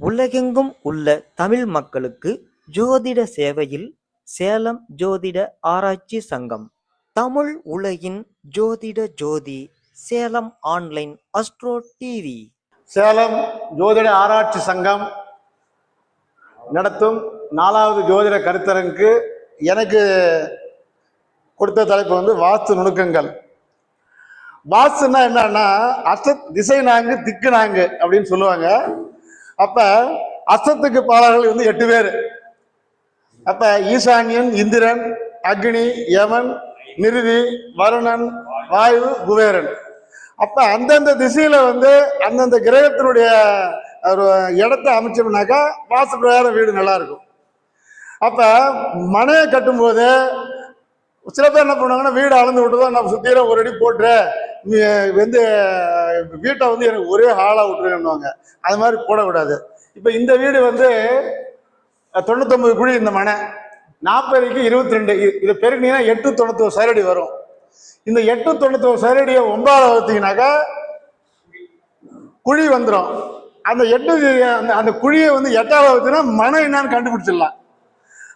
உலகெங்கும் உள்ள தமிழ் மக்களுக்கு ஜோதிட சேவையில் சேலம் ஜோதிட ஆராய்ச்சி சங்கம் தமிழ் உலகின் ஜோதிட ஜோதி Salem online astro TV. Salem ஜோதிட ஆராய்ச்சி சங்கம் நடத்தும் நாலாவது ஜோதிட கருத்தரங்கு எனக்கு கொடுத்த தலைப்பு வந்து வாஸ்து நுணுக்கங்கள். வாஸ்துன்னா என்னன்னா அஷ்ட திசை நான்கு திக்கு நான்கு அப்படின்னு சொல்லுவாங்க. அப்ப அஸ்தத்துக்கு பாலர்கள் வந்து எட்டு பேர். அப்ப ஈசான்யன் இந்திரன் அக்னி யமன் நிருதி வருணன் வாயு குபேரன். அப்ப அந்தந்த திசையில வந்து அந்தந்த கிரகத்தினுடைய ஒரு இடத்த அமைச்சோம்னாக்கா வாசு பிரகாரம் வீடு நல்லா இருக்கும். அப்ப மனையை கட்டும்போது சில பேர் என்ன பண்ணுவாங்கன்னா வீடு அளந்து விட்டுதான் நம்ம சுத்திரம் ஒரு அடி போட்டுரு வந்து வீட்டை வந்து எனக்கு ஒரே ஹாலா விட்டுருவாங்க அது மாதிரி போடக்கூடாது. இப்ப இந்த வீடு வந்து தொண்ணூத்தொன்பது குழி இந்த மனை. நாற்பதுக்கு இருபத்தி ரெண்டு இது பெருக்கினீங்கன்னா எட்டு தொண்ணூத்தொரு சரடி வரும். இந்த எட்டு தொண்ணூத்தொரு சரடியை ஒன்பதாவது வகுத்தீங்கன்னாக்கா குழி வந்துடும் அந்த எட்டு அந்த அந்த குழியை வந்து எட்டாவது வகுத்துனா மனை என்னன்னு கண்டுபிடிச்சிடலாம்.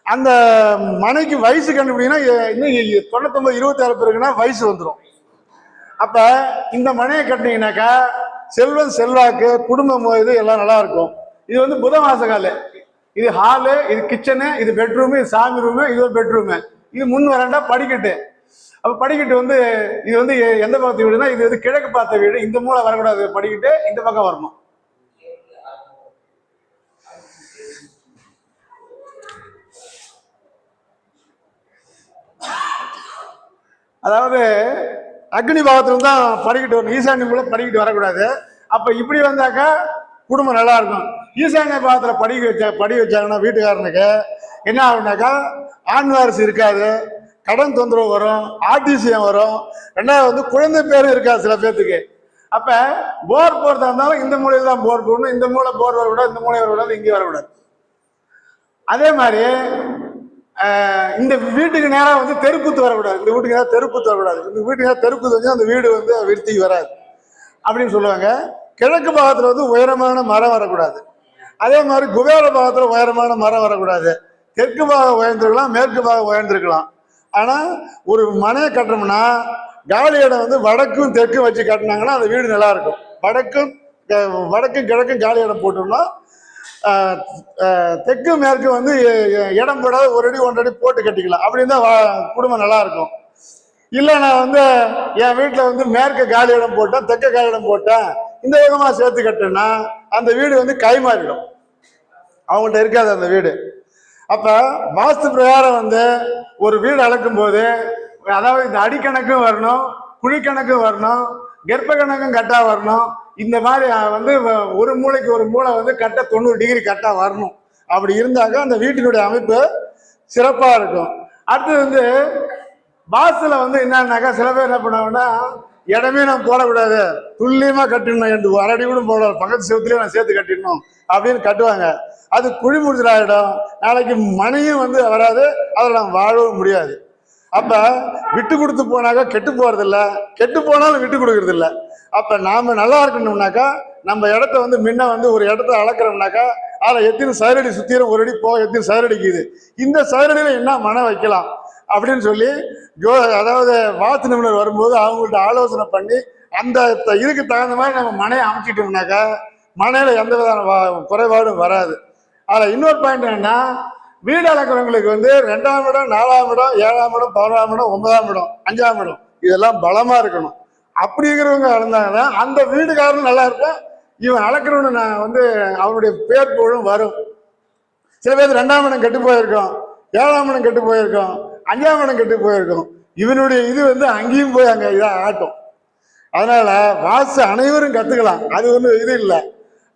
அந்த மனைக்கு வயசு கண்டுபிடிங்கன்னா இன்னும் எ- தொண்ணூத்தொன்பது இருபத்தி ஆறு பேருக்குன்னா வயசு வந்துடும் அப்ப இந்த மனையை கட்டினீங்கன்னாக்கா செல்வம் செல்வாக்கு குடும்பம் இது எல்லாம் நல்லா இருக்கும். இது வந்து புத மாசகால. இது ஹாலு இது கிச்சனு இது பெட்ரூமு இது சாமி ரூமு இது ஒரு பெட்ரூமு இது முன் வரண்டா படிக்கட்டு. அப்ப படிக்கட்டு வந்து இது வந்து எ- எந்த பக்கத்து வீடுனா இது வந்து கிழக்கு பார்த்த வீடு. இந்த மூளை வரக்கூடாது. படிக்கட்டு இந்த பக்கம் வரணும். அதாவது அக்னி பாகத்தில் தான் படிக்கிட்டு வரணும் ஈசான்ய மூலம் படிக்கிட்டு வரக்கூடாது. அப்போ இப்படி வந்தாக்கா குடும்பம் நல்லா இருக்கும். ஈசான்ய பாகத்தில் படிக்க வச்ச படி வச்சாங்கன்னா வீட்டுக்காரனுக்கு என்ன ஆகுனாக்கா ஆண் வாரிசு இருக்காது. கடன் தொந்தரவு வரும் ஆர்டிசியம் வரும். ரெண்டாவது வந்து குழந்தை பேரும் இருக்காது சில பேர்த்துக்கு அப்போ போர் போகிறதா இருந்தாலும் இந்த மூலையில் தான் போர் போடணும். இந்த மூலை போர் வரக்கூடாது இந்த மூலை வரக்கூடாது இங்கே வரக்கூடாது. அதே மாதிரி இந்த வீட்டுக்கு நேராக வந்து தெருக்குத்து வரக்கூடாது. இந்த வீட்டுக்கு நேரா தெருக்குத்து வரக்கூடாது. இந்த வீட்டுக்கு நேரா தெருக்குத்து வந்து அந்த வீடு வந்து விருத்திக்கு வராது. அப்படின்னு சொல்லுவாங்க. கிழக்கு பாகத்தில் வந்து உயரமான மரம் வரக்கூடாது. அதே மாதிரி குபேர பாகத்தில் உயரமான மரம் வரக்கூடாது. தெற்கு பாகம் உயர்ந்திருக்கலாம் மேற்கு பாகம் உயர்ந்திருக்கலாம். ஆனால் ஒரு மனையை கட்டுறோம்னா காலி இடம் வந்து வடக்கும் தெற்கும் வச்சு கட்டினாங்கன்னா அந்த வீடு நல்லாயிருக்கும் வடக்கும் வடக்கும் கிழக்கும் காலி இடம் போட்டோம்னா தெற்கு மேற்கு வந்து இடம் போடாத ஒரு அடி ஒன்றடி போட்டு கட்டிக்கலாம். அப்படி இருந்தால் குடும்பம் நல்லா இருக்கும் இல்லை நான் வந்து என் வீட்டில் வந்து மேற்கு காலி இடம் போட்டேன் தெற்க காலி இடம் போட்டேன். இந்த விதமாக சேர்த்து கட்டேன்னா அந்த வீடு வந்து கை மாறிடும் அவங்கள்ட்ட இருக்காது அந்த வீடு. அப்போ வாஸ்து பிரகாரம் வந்து ஒரு வீடு அளக்கும் போது அதாவது இந்த அடிக்கணக்கும் வரணும் குழிக்கணக்கும் வரணும் கர்ப்ப கணக்கும் கட்டாக வரணும் இந்த மாதிரி வந்து ஒரு மூளைக்கு ஒரு மூளை வந்து கட்ட தொண்ணூறு டிகிரி கட்டா வரணும். அப்படி இருந்தாக்க அந்த வீட்டினுடைய அமைப்பு சிறப்பா இருக்கும். அடுத்து வந்து வாஸ்துல வந்து என்னன்னாக்கா சில பேர் என்ன பண்ணுவாங்கன்னா இடமே நான் போடக்கூடாது. துல்லியமா கட்டிடணும். என்று அரடி கூட போடக்கூடாது. பக்கத்து செவத்துலயே நான் சேர்த்து கட்டிடணும். அப்படின்னு கட்டுவாங்க. அது குழி முடிச்சலாயிடும் நாளைக்கு மனையும் வந்து வராது. அதில் நம்ம வாழவும் முடியாது. அப்ப விட்டு கொடுத்து போனாக்கா கெட்டு போகிறதில்ல கெட்டு போனாலும் விட்டு கொடுக்கறது அப்போ அப்ப நாம நல்லா இருக்கணும்னாக்கா நம்ம இடத்த வந்து முன்ன வந்து ஒரு இடத்த அளக்குறோம்னாக்கா அதில் எத்தனை சதுரடி சுத்திரும் ஒரு அடி போக எத்தனை சதுரடிக்குது. இந்த சதுரடியில் என்ன மனம் வைக்கலாம்? அப்படின்னு சொல்லி ஜோ அதாவது வாத்து நிபுணர் வரும்போது அவங்கள்ட்ட ஆலோசனை பண்ணி அந்த த- இதுக்கு தகுந்த மாதிரி நம்ம மனையை அமைச்சிட்டோம்னாக்கா மனையில் எந்த விதமான குறைபாடும் வராது. அதில் இன்னொரு பாயிண்ட் என்னன்னா வீடு அளக்கிறவங்களுக்கு வந்து ரெண்டாம் இடம் நாலாம் இடம் ஏழாம் இடம் பதினொன்றாம் இடம் ஒன்பதாம் இடம் அஞ்சாம் இடம். இதெல்லாம் பலமா இருக்கணும். அப்படி இருக்கிறவங்க அந்த வீடுக்காரன் நல்லா இருக்கும் இவன் அளக்கிறவனு நான் வந்து அவனுடைய பேர் புகழும் வரும். சில பேர் ரெண்டாம் இடம் கெட்டு போயிருக்கோம் ஏழாம் இடம் கெட்டு போயிருக்கோம் அஞ்சாம் இடம் கெட்டு போயிருக்கோம். இவனுடைய இது வந்து அங்கேயும் போய் அங்கே இதாக ஆட்டும். அதனால வாசு அனைவரும் கத்துக்கலாம். அது ஒன்றும் இது இல்லை.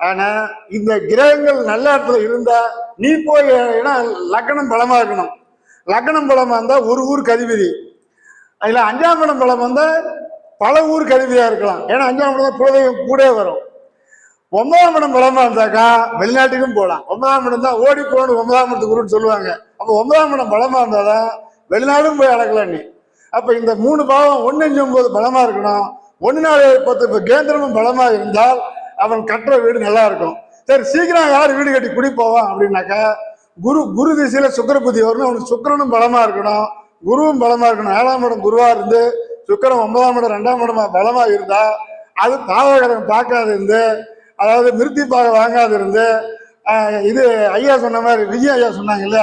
ஆனா இந்த கிரகங்கள் நல்ல இடத்துல இருந்தா நீ போய் ஏன்னா லக்னம் பலமா இருக்கணும். லக்னம் பலமா இருந்தா ஒரு ஊருக்கு அதிபதி அதுல அஞ்சாம் இடம் பலம் வந்தா பல ஊருக்கு அதிபதியா இருக்கலாம். ஏன்னா அஞ்சாம் இடம் தான் குலதெய்வம் கூட வரும். ஒன்பதாம் இடம் பலமா இருந்தாக்கா வெளிநாட்டுக்கும் போகலாம் ஒன்பதாம் இடம் தான் ஓடி போகணும் ஒன்பதாம் இடத்துக்கு குருன்னு சொல்லுவாங்க. அப்போ ஒன்பதாம் இடம் பலமா இருந்தாதான் வெளிநாடும் போய் அடக்கலாம் நீ. அப்ப இந்த மூணு பாவம் ஒன்னு அஞ்சு ஒன்பது பலமா இருக்கணும். ஒன்னு நாலு பத்து இப்ப கேந்திரமும் பலமா இருந்தால் அவன் கட்டுற வீடு நல்லா இருக்கும் சரி சீக்கிரம் யார் வீடு கட்டி குடி போவான் அப்படின்னாக்கா குரு குரு திசையில சுக்கர புத்தி வரணும் அவனுக்கு சுக்கிரனும் பலமா இருக்கணும். குருவும் பலமா இருக்கணும். ஏழாம் இடம் குருவா இருந்து சுக்கரம் ஒன்பதாம் இடம் ரெண்டாம் இடமா பலமா இருந்தா அது பாவகரம் பார்க்காது இருந்து அதாவது மிருத்தி பாக வாங்காது இருந்து இது ஐயா சொன்ன மாதிரி விஜய் ஐயா சொன்னாங்கல்ல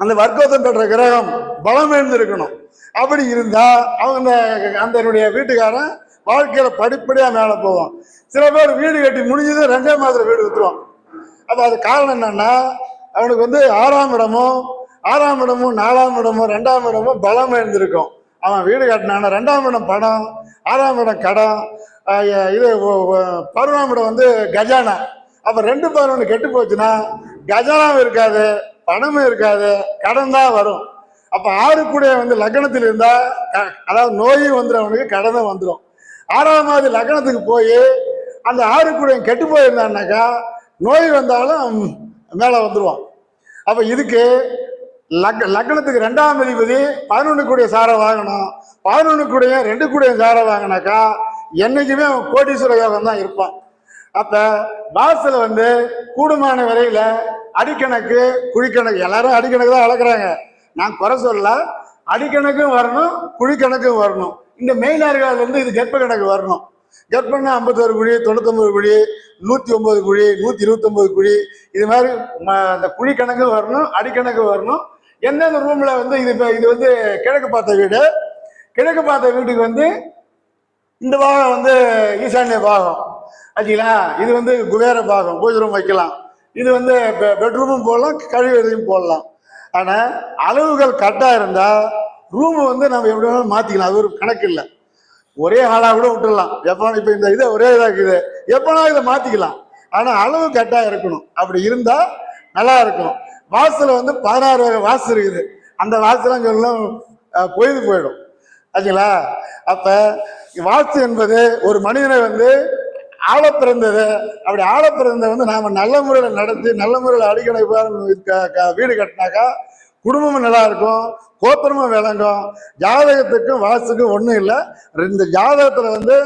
அந்த வர்க்கோத்தம் பெற்ற கிரகம் பலம் இருந்திருக்கணும் அப்படி இருந்தா அவங்க அந்த அந்தனுடைய வீட்டுக்காரன் வாழ்க்கையில படிப்படியா மேல போவோம். சில பேர் வீடு கட்டி முடிஞ்சது ரெண்டே மாதத்துல வீடு வித்துருவான். அப்ப அது காரணம் என்னன்னா அவனுக்கு வந்து ஆறாம் இடமும் ஆறாம் இடமும் நாலாம் இடமும் ரெண்டாம் இடமும் பலம் இருந்திருக்கும். அவன் வீடு கட்டினான ரெண்டாம் இடம் பணம் ஆறாம் இடம் கடன் இது ஒ- இடம் வந்து கஜானா. அப்ப ரெண்டு பருவம் கெட்டு போச்சுன்னா கஜானாவும் இருக்காது பணமும் இருக்காது கடன் தான் வரும். அப்ப ஆறு கூட வந்து லக்னத்தில் இருந்தா க- அதாவது நோயும் வந்துடும் அவனுக்கு கடனும் வந்துடும் ஆறாவது லக்னத்துக்கு போய் அந்த ஆறு கூட கெட்டு போயிருந்தான்னாக்கா நோய் வந்தாலும் மேலே வந்துடுவான் அப்போ இதுக்கு லக் லக்னத்துக்கு ரெண்டாம் அதிபதி பதினொன்று கூடிய சாரை வாங்கணும். பதினொன்று கூடிய ரெண்டு கூடிய சாரை வாங்கினாக்கா என்றைக்குமே அவன் கோடீஸ்வர யோகம் தான் இருப்பான். அப்போ பாஸில் வந்து கூடுமான வரையில் அடிக்கணக்கு குழிக்கணக்கு எல்லாரும் அடிக்கணக்கு தான் வளர்க்குறாங்க நான் குறை சொல்ல அடிக்கணக்கும் வரணும் குழிக்கணக்கும் வரணும். இந்த மெயினார்கள் இருந்து இது கெப்ப கணக்கு வரணும். கெப்பன்னா ஐம்பத்தோரு குழி தொண்ணூத்தொம்பது குழி நூற்றி ஒம்பது குழி நூற்றி இருபத்தொம்பது குழி. இது மாதிரி ம- அந்த குழி கணக்கு வரணும் அடிக்கணக்கு வரணும். எந்தெந்த ரூமில் வந்து இது இப்போ இது வந்து கிழக்கு பார்த்த வீடு? கிழக்கு பார்த்த வீட்டுக்கு வந்து இந்த பாகம் வந்து ஈசான்ய பாகம். ஆச்சுங்களா? இது வந்து குபேர பாகம். பூஜை ரூம் வைக்கலாம். இது வந்து பெட்ரூமும் போடலாம் கழிவு எதையும் போடலாம். ஆனால் அளவுகள் கரெக்டாக இருந்தால் ரூம் வந்து நம்ம எப்படி வேணாலும் மாற்றிக்கலாம் அது ஒரு கணக்கு இல்லை. ஒரே ஹாலாக கூட விட்டுடலாம் எப்போ இப்போ இந்த இதை ஒரே இதாக இருக்குது. எப்போனா இதை மாற்றிக்கலாம் ஆனால் அளவு கரெக்டாக இருக்கணும். அப்படி இருந்தால் நல்லா இருக்கும். வாசலில் வந்து பதினாறு வகை வாசு இருக்குது. அந்த வாசலாம் சொல்லலாம் பொய்து போயிடும். ஆச்சுங்களா அப்ப வாஸ்து என்பது ஒரு மனிதனை வந்து ஆழ பிறந்தது. அப்படி ஆழ பிறந்த வந்து நாம நல்ல முறையில் நடத்தி நல்ல முறையில் அடிக்கடி வீடு கட்டினாக்கா குடும்பமும் நல்லா இருக்கும் கோத்திரமும் விளங்கும். ஜாதகத்துக்கும் வாசுக்கும் ஒன்றும் இல்லை. இந்த ஜாதகத்தில் வந்து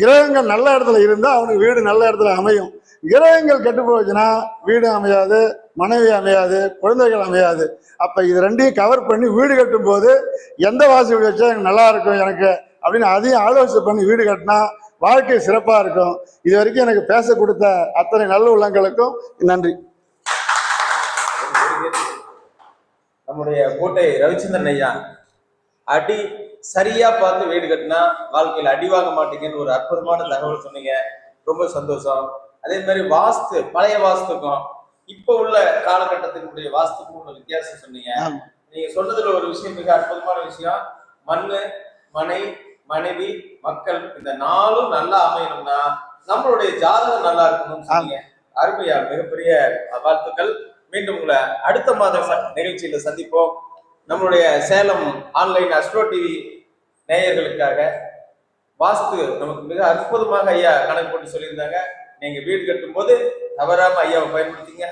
கிரகங்கள் நல்ல இடத்துல இருந்தால் அவனுக்கு வீடு நல்ல இடத்துல அமையும். கிரகங்கள் கெட்டு போச்சுன்னா வீடு அமையாது மனைவி அமையாது குழந்தைகள் அமையாது. அப்போ இது ரெண்டையும் கவர் பண்ணி வீடு கட்டும் போது எந்த வாசி வச்சா எனக்கு நல்லா இருக்கும் எனக்கு அப்படின்னு அதையும் ஆலோசனை பண்ணி வீடு கட்டினா வாழ்க்கை சிறப்பாக இருக்கும். இது வரைக்கும் எனக்கு பேச கொடுத்த அத்தனை நல்ல உள்ளங்களுக்கும் நன்றி. நம்முடைய கோட்டை ரவிச்சந்திரன் ஐயா அடி சரியா பார்த்து வீடு கட்டினா வாழ்க்கையில அடி வாங்க மாட்டீங்கன்னு ஒரு அற்புதமான தகவல் சொன்னீங்க. ரொம்ப சந்தோஷம். அதே மாதிரி வாஸ்து பழைய வாஸ்துக்கும் இப்ப உள்ள காலகட்டத்தினுடைய வாஸ்துக்கும் உள்ள வித்தியாசம் சொன்னீங்க. நீங்க சொன்னதுல ஒரு விஷயம் மிக அற்புதமான விஷயம். மண்ணு மனை மனைவி மக்கள் இந்த நாளும் நல்லா அமையணும்னா நம்மளுடைய ஜாதகம் நல்லா இருக்கணும்னு சொன்னீங்க. அருமையா. மிகப்பெரிய வாழ்த்துக்கள். மீண்டும் உங்களை அடுத்த மாத ச- நிகழ்ச்சியில சந்திப்போம். நம்மளுடைய சேலம் ஆன்லைன் அஸ்ட்ரோ டிவி நேயர்களுக்காக வாஸ்து நமக்கு மிக அற்புதமாக ஐயா கணக்கு போட்டு சொல்லியிருந்தாங்க. நீங்க வீடு கட்டும் போது தவறாம ஐயாவை பயன்படுத்திங்க.